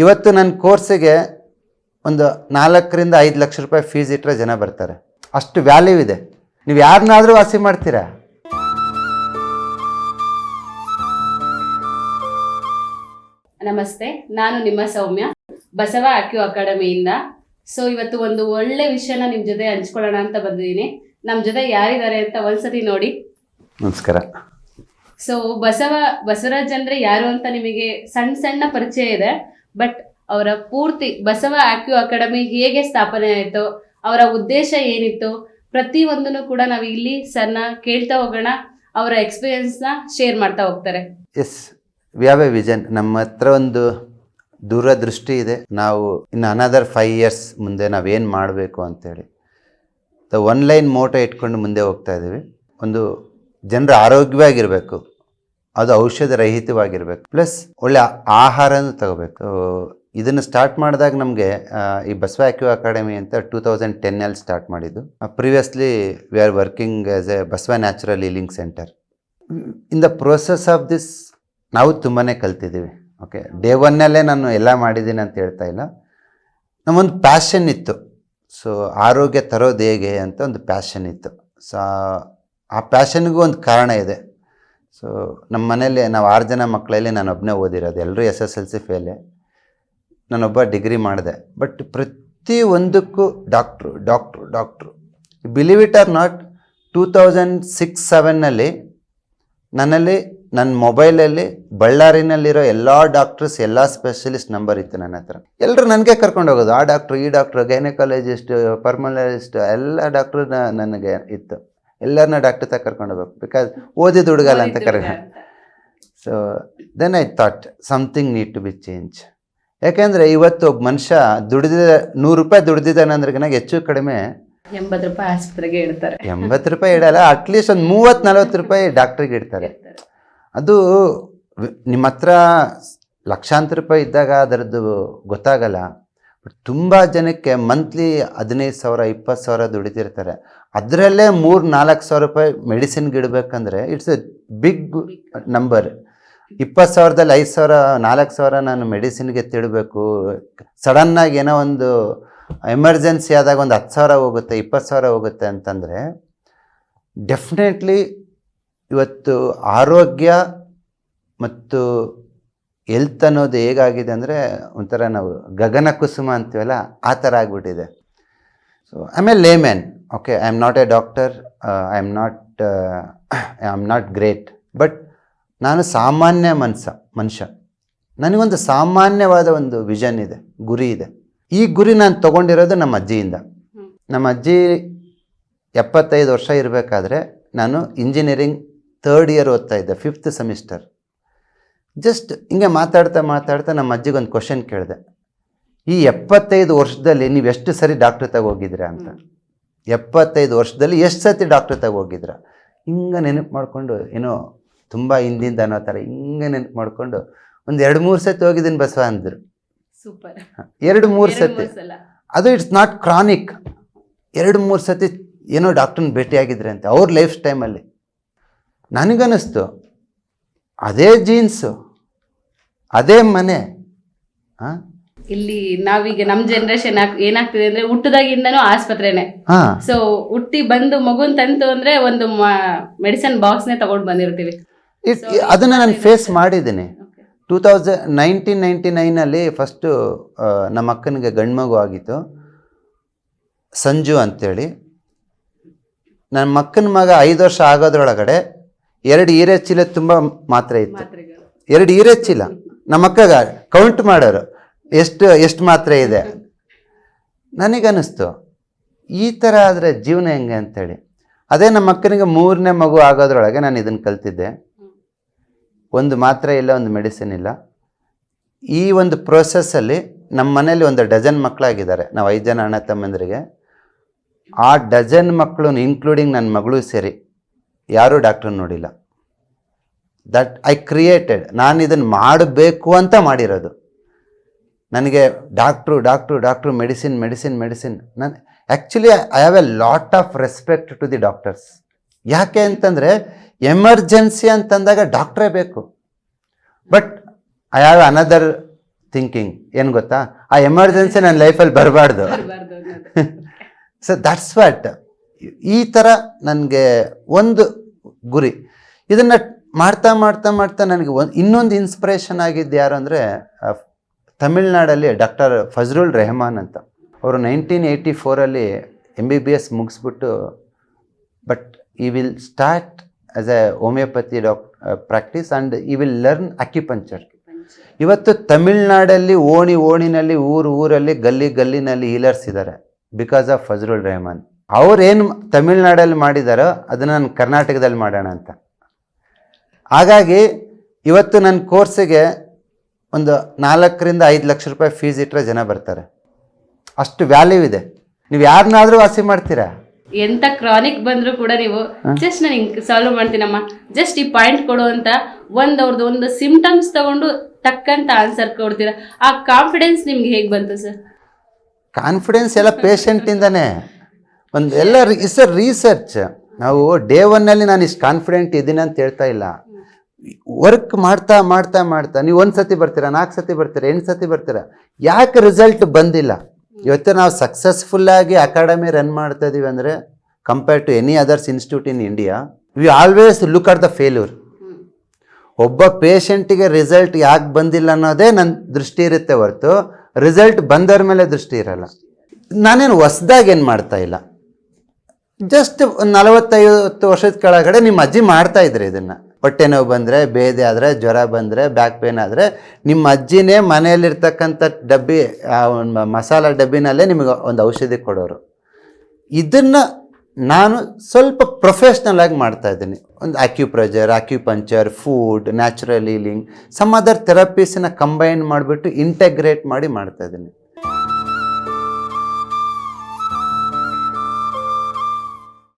ಇವತ್ತು ನನ್ನ ಕೋರ್ಸಿಗೆ ಒಂದು ನಾಲ್ಕರಿಂದ ಐದು ಲಕ್ಷ ರೂಪಾಯಿ ಫೀಸ್ ಇಟ್ಟರೆ ಜನ ಬರ್ತಾರೆ. ಅಷ್ಟು ವ್ಯಾಲ್ಯೂ ಇದೆ. ನೀವು ಯಾರನ್ನಾದರೂ ವಾಸಿ ಮಾಡ್ತೀರಾ? ನಮಸ್ತೆ ನಾನು ನಿಮ್ಮ ಸೌಮ್ಯ ಬಸವ ಅಕ್ಯೂ ಅಕಾಡೆಮಿಯಿಂದ. ಸೊ ಇವತ್ತು ಒಂದು ಒಳ್ಳೆ ವಿಷಯನ ನಿಮ್ಮ ಜೊತೆ ಹಂಚ್ಕೊಳ್ಳೋಣ ಅಂತ ಬಂದಿದ್ದೀನಿ. ನಮ್ಮ ಜೊತೆ ಯಾರಿದ್ದಾರೆ ಅಂತ ಒಂದ್ಸತಿ ನೋಡಿ. ನಮಸ್ಕಾರ. ಸೊ ಬಸವ ಬಸವರಾಜ್ ಅಂದ್ರೆ ಯಾರು ಅಂತ ನಿಮಗೆ ಸಣ್ಣ ಸಣ್ಣ ಪರಿಚಯ ಇದೆ. ಬಟ್ ಅವರ ಪೂರ್ತಿ ಬಸವ ಆಕ್ಯೂ ಅಕಾಡೆಮಿ ಹೇಗೆ ಸ್ಥಾಪನೆ ಆಯಿತು, ಅವರ ಉದ್ದೇಶ ಏನಿತ್ತು ಪ್ರತಿ ಒಂದನ್ನು ಕೂಡ ನಾವು ಇಲ್ಲಿ ಸರ್ನ ಕೇಳ್ತಾ ಹೋಗೋಣ, ಅವರ ಎಕ್ಸ್ಪೀರಿಯನ್ಸ್ನ ಶೇರ್ ಮಾಡ್ತಾ ಹೋಗ್ತಾರೆ. ಎಸ್ ಎ ವಿಜನ್ ನಮ್ಮ ಹತ್ರ ಒಂದು ದೂರದೃಷ್ಟಿ ಇದೆ. ನಾವು ಇನ್ನು ಅನದರ್ ಫೈವ್ ಇಯರ್ಸ್ ಮುಂದೆ ನಾವೇನು ಮಾಡಬೇಕು ಅಂತೇಳಿ. ಒನ್ ಲೈನ್ ಮೋಟೋ ಇಟ್ಕೊಂಡು ಮುಂದೆ ಹೋಗ್ತಾ ಇದ್ದೀವಿ ಒಂದು ಜನರ ಆರೋಗ್ಯವಾಗಿರಬೇಕು. ಅದು ಔಷಧ ರಹಿತವಾಗಿರ್ಬೇಕು ಪ್ಲಸ್ ಒಳ್ಳೆ ಆಹಾರನೂ ತಗೋಬೇಕು. ಇದನ್ನು ಸ್ಟಾರ್ಟ್ ಮಾಡಿದಾಗ ನಮಗೆ ಈ ಬಸವ ಆಕ್ಯೂ ಅಕಾಡೆಮಿ ಅಂತ ಟೂ ತೌಸಂಡ್ ಟೆನ್ನಲ್ಲಿ ಸ್ಟಾರ್ಟ್ ಮಾಡಿದ್ದು. Previously we are working as a Basava natural healing centre in the process of this ನಾವು ತುಂಬಾ ಕಲ್ತಿದ್ದೀವಿ. ಓಕೆ ಡೇ ಒನ್ನಲ್ಲೇ ನಾನು ಎಲ್ಲ ಮಾಡಿದ್ದೀನಿ ಅಂತ ಹೇಳ್ತಾ ಇಲ್ಲ. ನಮ್ಮೊಂದು ಪ್ಯಾಷನ್ ಇತ್ತು. ಸೊ ಆರೋಗ್ಯ ತರೋದು ಹೇಗೆ ಅಂತ ಒಂದು ಪ್ಯಾಷನ್ ಇತ್ತು. ಸೊ ಆ ಪ್ಯಾಷನ್ಗೂ ಒಂದು ಕಾರಣ ಇದೆ. ಸೊ ನಮ್ಮ ಮನೇಲಿ ನಾವು ಆರು ಜನ ಮಕ್ಕಳಲ್ಲಿ ನಾನು ಒಬ್ಬನೇ ಓದಿರೋದು ಎಲ್ಲರೂ ಎಸ್ ಎಸ್ ಎಲ್ ಸಿ ಫೇಲೆ ನಾನೊಬ್ಬ ಡಿಗ್ರಿ ಮಾಡಿದೆ. ಬಟ್ ಪ್ರತಿ ಒಂದಕ್ಕೂ doctor doctor doctor believe it or not two thousand six ಸೆವೆನ್ನಲ್ಲಿ ನನ್ನಲ್ಲಿ ನನ್ನ ಮೊಬೈಲಲ್ಲಿ ಬಳ್ಳಾರಿನಲ್ಲಿರೋ ಎಲ್ಲ ಡಾಕ್ಟರ್ಸ್ ಎಲ್ಲ ಸ್ಪೆಷಲಿಸ್ಟ್ ನಂಬರ್ ಇತ್ತು ನನ್ನ ಹತ್ರ. ಎಲ್ಲರೂ ನನಗೆ ಕರ್ಕೊಂಡು ಹೋಗೋದು, ಆ ಡಾಕ್ಟ್ರು ಈ ಡಾಕ್ಟ್ರು ಗೈನಕಾಲಜಿಸ್ಟ್ ಪರ್ಮಲಜಿಸ್ಟ್ ಎಲ್ಲ ಡಾಕ್ಟ್ರು ನನಗೆ ಇತ್ತು. ಎಲ್ಲರನ್ನ ಡಾಕ್ಟರ್ ತಗ ಕರ್ಕೊಂಡು ಹೋಗ್ಬೇಕು. ಬಿಕಾಸ್ ಓದಿದ ಹುಡುಗಲ್ಲ ಅಂತ ಕರ್ಕೊಂಡು so then I thought something need to be change ಯಾಕೆಂದರೆ ಇವತ್ತು ಒಬ್ಬ ಮನುಷ್ಯ ದುಡಿದ ನೂರು ರೂಪಾಯಿ ದುಡ್ದಿದ್ದಾನೆ ಅಂದ್ರೆ ಹೆಚ್ಚು ಕಡಿಮೆ ಎಂಬತ್ತು ರೂಪಾಯಿ ಆಸ್ಪತ್ರೆಗೆ ಇಡ್ತಾರೆ. ಎಂಬತ್ತು ರೂಪಾಯಿ ಇಡಲ್ಲ ಅಟ್ಲೀಸ್ಟ್ ಒಂದು ಮೂವತ್ತು ನಲ್ವತ್ತು ರೂಪಾಯಿ ಡಾಕ್ಟ್ರಿಗೆ ಇಡ್ತಾರೆ. ಅದು ನಿಮ್ಮ ಹತ್ರ ಲಕ್ಷಾಂತರ ರೂಪಾಯಿ ಇದ್ದಾಗ ಅದರದ್ದು ಗೊತ್ತಾಗಲ್ಲ. ತುಂಬ ಜನಕ್ಕೆ ಮಂತ್ಲಿ ಹದಿನೈದು ಸಾವಿರ, ಇಪ್ಪತ್ತು ಸಾವಿರ ದುಡಿತಿರ್ತಾರೆ. ಅದರಲ್ಲೇ ಮೂರು, ನಾಲ್ಕು ಸಾವಿರ ರೂಪಾಯಿ ಮೆಡಿಸಿನ್ಗೆ ಇಡಬೇಕಂದ್ರೆ ಇಟ್ಸ್ ಎ ಬಿಗ್ ನಂಬರ್ ಇಪ್ಪತ್ತು ಸಾವಿರದಲ್ಲಿ ಐದು ಸಾವಿರ, ನಾಲ್ಕು ಸಾವಿರ ನಾನು ಮೆಡಿಸಿನ್ಗೆ ತಿಳಬೇಕು ಸಡನ್ನಾಗಿ ಏನೋ ಒಂದು ಎಮರ್ಜೆನ್ಸಿ ಆದಾಗ ಒಂದು ಹತ್ತು ಸಾವಿರ ಹೋಗುತ್ತೆ, ಇಪ್ಪತ್ತು ಸಾವಿರ ಹೋಗುತ್ತೆ ಅಂತಂದರೆ ಡೆಫಿನೆಟ್ಲಿ ಇವತ್ತು ಆರೋಗ್ಯ ಮತ್ತು ಎಲ್ತ್ ಅನ್ನೋದು ಹೇಗಾಗಿದೆ ಅಂದರೆ ಒಂಥರ ನಾವು ಗಗನ ಕುಸುಮ ಅಂತೀವಲ್ಲ ಆ ಥರ ಆಗಿಬಿಟ್ಟಿದೆ. So I a layman okay I am not a doctor I am not I am not great but ನಾನು ಸಾಮಾನ್ಯ ಮನ್ಸ ಮನುಷ್ಯ. ನನಗೊಂದು ಸಾಮಾನ್ಯವಾದ ಒಂದು ವಿಷನ್ ಇದೆ ಗುರಿ ಇದೆ. ಈ ಗುರಿ ನಾನು ತೊಗೊಂಡಿರೋದು ನಮ್ಮ ಅಜ್ಜಿಯಿಂದ. ನಮ್ಮ ಅಜ್ಜಿ ಎಪ್ಪತ್ತೈದು ವರ್ಷ ಇರಬೇಕಾದ್ರೆ ನಾನು ಇಂಜಿನಿಯರಿಂಗ್ ಥರ್ಡ್ ಇಯರ್ ಓದ್ತಾ ಇದ್ದೆ ಫಿಫ್ತ್ ಸೆಮಿಸ್ಟರ್ ಜಸ್ಟ್ ಹಿಂಗೆ ಮಾತಾಡ್ತಾ ಮಾತಾಡ್ತಾ ನಮ್ಮ ಅಜ್ಜಿಗೆ ಒಂದು ಕ್ವಶನ್ ಕೇಳಿದೆ. ಈ ಎಪ್ಪತ್ತೈದು ವರ್ಷದಲ್ಲಿ ನೀವು ಎಷ್ಟು ಸರಿ ಡಾಕ್ಟ್ರ್ ತಗೋಗಿದ್ರ ಅಂತ? ಎಪ್ಪತ್ತೈದು ವರ್ಷದಲ್ಲಿ ಎಷ್ಟು ಸತಿ ಡಾಕ್ಟ್ರ್ ತಗೋಗಿದ್ರ ಹಿಂಗೆ ನೆನಪು ಮಾಡಿಕೊಂಡು ಏನೋ ತುಂಬ ಹಿಂದಿಂದ ಅನ್ನೋ ಥರ ಹಿಂಗೆ ನೆನಪು ಮಾಡಿಕೊಂಡು ಒಂದು ಎರಡು ಮೂರು ಸತಿ ಹೋಗಿದ್ದೀನಿ ಬಸವ ಅಂದರು. ಸೂಪರ್ ಎರಡು ಮೂರು ಸತಿ. ಅದು ಇಟ್ಸ್ ನಾಟ್ ಕ್ರಾನಿಕ್ ಎರಡು ಮೂರು ಸತಿ ಏನೋ ಡಾಕ್ಟ್ರನ್ನ ಭೇಟಿಯಾಗಿದ್ರೆ ಅಂತ ಅವ್ರ ಲೈಫ್ ಟೈಮಲ್ಲಿ ನನಗನ್ನಿಸ್ತು. ಅದೇ ಜೀನ್ಸು ಅದೇ ಮನೆ. ಹಾಂ? ಇಲ್ಲಿ ನಾವೀಗ ನಮ್ ಜನರೇಷನ್ ಏನಾಗ್ತಿದೆ ಅಂದ್ರೆ ಹುಟ್ಟದಾಗಿಂದನೂ ಆಸ್ಪತ್ರೆನೆ. ಹಾಂ. ಸೊ ಹುಟ್ಟಿ ಬಂದು ಮಗುನ್ ತಂತು ಅಂದ್ರೆ ಒಂದು ಮೆಡಿಸಿನ್ ಬಾಕ್ಸ್ನೇ ತಗೊಂಡು ಬಂದಿರ್ತೀವಿ. ಅದನ್ನ ಅದನ್ನು ನಾನು ಫೇಸ್ ಮಾಡಿದ್ದೀನಿ. ಟೂ ತೌಸಂಡ್ ನೈನ್ಟೀನ್ ನೈಂಟಿ ನೈನಲ್ಲಿ ಫಸ್ಟು ನಮ್ಮ ಅಕ್ಕನಿಗೆ ಗಂಡು ಮಗು ಆಗಿತ್ತು. ಸಂಜು ಅಂತೇಳಿ. ನನ್ನ ಮಕ್ಕನ ಮಗ ಐದು ವರ್ಷ ಆಗೋದ್ರೊಳಗಡೆ ಎರಡು ಈರೆ ಚೀಲ ತುಂಬ ಮಾತ್ರೆ ಇತ್ತು. ಎರಡು ಈರೆ ಚೀಲ ನಮ್ಮ ಅಕ್ಕಗ ಕೌಂಟ್ ಮಾಡೋರು. ಎಷ್ಟು ಎಷ್ಟು ಮಾತ್ರೆ ಇದೆ? ನನಗನ್ನಿಸ್ತು. ಈ ಥರ ಆದರೆ ಜೀವನ ಹೆಂಗೆ ಅಂಥೇಳಿ ಅದೇ ನಮ್ಮ ಅಕ್ಕನಿಗೆ ಮೂರನೇ ಮಗು ಆಗೋದ್ರೊಳಗೆ ನಾನು ಇದನ್ನು ಕಲ್ತಿದ್ದೆ. ಒಂದು ಮಾತ್ರೆ ಇಲ್ಲ, ಒಂದು ಮೆಡಿಸಿನ್ ಇಲ್ಲ. ಈ ಒಂದು ಪ್ರೋಸೆಸ್ಸಲ್ಲಿ ನಮ್ಮ ಮನೇಲಿ ಒಂದು ಡಜನ್ ಮಕ್ಕಳಾಗಿದ್ದಾರೆ ನಾವು ಐದು ಜನ ಅಣ್ಣ ತಮ್ಮಂದರಿಗೆ. ಆ ಡಜನ್ ಮಕ್ಕಳು ಇನ್ಕ್ಲೂಡಿಂಗ್ ನನ್ನ ಮಗಳು ಸೇರಿ, ಯಾರೂ ಡಾಕ್ಟ್ರನ್ನ ನೋಡಿಲ್ಲ. ದಟ್ ಐ ಕ್ರಿಯೇಟೆಡ್ ನಾನು ಇದನ್ನು ಮಾಡಬೇಕು ಅಂತ ಮಾಡಿರೋದು. ನನಗೆ doctor doctor doctor medicine medicine medicine ನಾನು actually I have a lot of respect to the doctors ಯಾಕೆ ಅಂತಂದರೆ ಎಮರ್ಜೆನ್ಸಿ ಅಂತಂದಾಗ ಡಾಕ್ಟ್ರೇ ಬೇಕು. But I have another thinking ಏನು ಗೊತ್ತಾ? ಆ ಎಮರ್ಜೆನ್ಸಿ ನನ್ನ ಲೈಫಲ್ಲಿ ಬರಬಾರ್ದು. ಸೊ ದಟ್ಸ್ ವಾಟ್ ಈ ಥರ ನನಗೆ ಒಂದು ಗುರಿ. ಇದನ್ನು ಮಾಡ್ತಾ ಮಾಡ್ತಾ ಮಾಡ್ತಾ ನನಗೆ ಒಂದು ಇನ್ನೊಂದು ಇನ್ಸ್ಪಿರೇಷನ್ ಆಗಿದ್ದು ಯಾರು ಅಂದರೆ ತಮಿಳ್ನಾಡಲ್ಲಿ ಡಾಕ್ಟರ್ ಫಜ್ರುಲ್ ರೆಹಮಾನ್ ಅಂತ. ಅವರು ನೈನ್ಟೀನ್ ಏಯ್ಟಿ ಫೋರಲ್ಲಿ M B B S ಮುಗಿಸ್ಬಿಟ್ಟು but he will start as a homeopathy doc practice and he will learn acupuncture ಇವತ್ತು ತಮಿಳ್ನಾಡಲ್ಲಿ ಓಣಿ ಓಣಿನಲ್ಲಿ ಊರು ಊರಲ್ಲಿ ಗಲ್ಲಿ ಗಲ್ಲಿನಲ್ಲಿ ಹೀಲರ್ಸ್ ಇದ್ದಾರೆ ಬಿಕಾಸ್ ಆಫ್ ಫಜ್ರುಲ್ ರೆಹಮಾನ್. ಅವ್ರೇನು ತಮಿಳ್ನಾಡಲ್ಲಿ ಮಾಡಿದಾರೋ ಅದನ್ನು ನಾನು ಕರ್ನಾಟಕದಲ್ಲಿ ಮಾಡೋಣ ಅಂತ. ಹಾಗಾಗಿ ಇವತ್ತು ನನ್ನ ಕೋರ್ಸಿಗೆ ಒಂದು ನಾಲ್ಕರಿಂದ ಐದು ಲಕ್ಷ ರೂಪಾಯಿ ಫೀಸ್ ಇಟ್ಟರೆ ಜನ ಬರ್ತಾರೆ. ಅಷ್ಟು ವ್ಯಾಲ್ಯೂ ಇದೆ. ನೀವು ಯಾರನ್ನಾದರೂ ವಾಸಿ ಮಾಡ್ತೀರಾ? ಎಂತ ಕ್ರಾನಿಕ್ ಬಂದ್ರು ಕೂಡ ನೀವು ಜಸ್ಟ್ ನಾನು ಹಿಂಗೆ ಸಾಲ್ವ್ ಮಾಡ್ತೀನಮ್ಮ. ಜಸ್ಟ್ ಈ ಪಾಯಿಂಟ್ ಕೊಡು ಅಂತ ಒಂದ್ ಅವ್ರದ್ದು ಒಂದು ಸಿಂಪ್ಟಮ್ಸ್ ತಗೊಂಡು ತಕ್ಕಂತ ಆನ್ಸರ್ ಕೊಡ್ತೀರಾ. ಆ ಕಾನ್ಫಿಡೆನ್ಸ್ ನಿಮ್ಗೆ ಹೇಗೆ ಬಂತು ಸರ್ ಕಾನ್ಫಿಡೆನ್ಸ್ ಎಲ್ಲ ಪೇಷಂಟಿಂದನೇ ಒಂದು ಎಲ್ಲ ಇಸ್ ಅ ರೀಸರ್ಚ್ ನಾವು ಡೇ ಒನ್ನಲ್ಲಿ ನಾನು ಇಷ್ಟು ಕಾನ್ಫಿಡೆಂಟ್ ಇದ್ದೀನಿ ಅಂತ ಹೇಳ್ತಾ ಇಲ್ಲ. ವರ್ಕ್ ಮಾಡ್ತಾ ಮಾಡ್ತಾ ಮಾಡ್ತಾ, ನೀವು ಒಂದು ಸತಿ ಬರ್ತೀರಾ, ನಾಲ್ಕು ಸತಿ ಬರ್ತೀರಾ, ಎಂಟು ಸತಿ ಬರ್ತೀರಾ, ಯಾಕೆ ರಿಸಲ್ಟ್ ಬಂದಿಲ್ಲ? ಇವತ್ತು ನಾವು ಸಕ್ಸಸ್ಫುಲ್ಲಾಗಿ ಅಕಾಡೆಮಿ ರನ್ ಮಾಡ್ತಾ ಇದೀವಿ ಅಂದರೆ compare to any others institute in India we always look at the failure ಒಬ್ಬ ಪೇಷಂಟಿಗೆ ರಿಸಲ್ಟ್ ಯಾಕೆ ಬಂದಿಲ್ಲ ಅನ್ನೋದೇ ನನ್ನ ದೃಷ್ಟಿ ಇರುತ್ತೆ ಹೊರತು ರಿಸಲ್ಟ್ ಬಂದವ್ರ ಮೇಲೆ ದೃಷ್ಟಿ ಇರಲ್ಲ. ನಾನೇನು ಹೊಸ್ದಾಗಿ ಏನು ಮಾಡ್ತಾ ಇಲ್ಲ. ಜಸ್ಟ್ ನಲವತ್ತೈವತ್ತು ವರ್ಷದ ಕೆಳಗಡೆ ನಿಮ್ಮ ಅಜ್ಜಿ ಮಾಡ್ತಾ ಇದ್ರಿ ಇದನ್ನು. ಹೊಟ್ಟೆ ನೋವು ಬಂದರೆ, ಬೇದೆ ಆದರೆ, ಜ್ವರ ಬಂದರೆ ಬ್ಯಾಕ್ ಪೇನ್ ಆದರೆ, ನಿಮ್ಮ ಅಜ್ಜಿನೇ ಮನೆಯಲ್ಲಿರ್ತಕ್ಕಂಥ ಡಬ್ಬಿ ಮಸಾಲ ಡಬ್ಬಿನಲ್ಲೇ ನಿಮಗೆ ಒಂದು ಔಷಧಿ ಕೊಡೋರು. ಇದನ್ನು ನಾನು ಸ್ವಲ್ಪ ಪ್ರೊಫೆಷ್ನಲ್ ಆಗಿ ಮಾಡ್ತಾ ಇದ್ದೀನಿ. ಒಂದು acupressure acupuncture food natural healing some other ಥೆರಪೀಸನ್ನ combine ಮಾಡಿಬಿಟ್ಟು ಇಂಟಗ್ರೇಟ್ ಮಾಡಿ ಮಾಡ್ತಾ ಇದ್ದೀನಿ.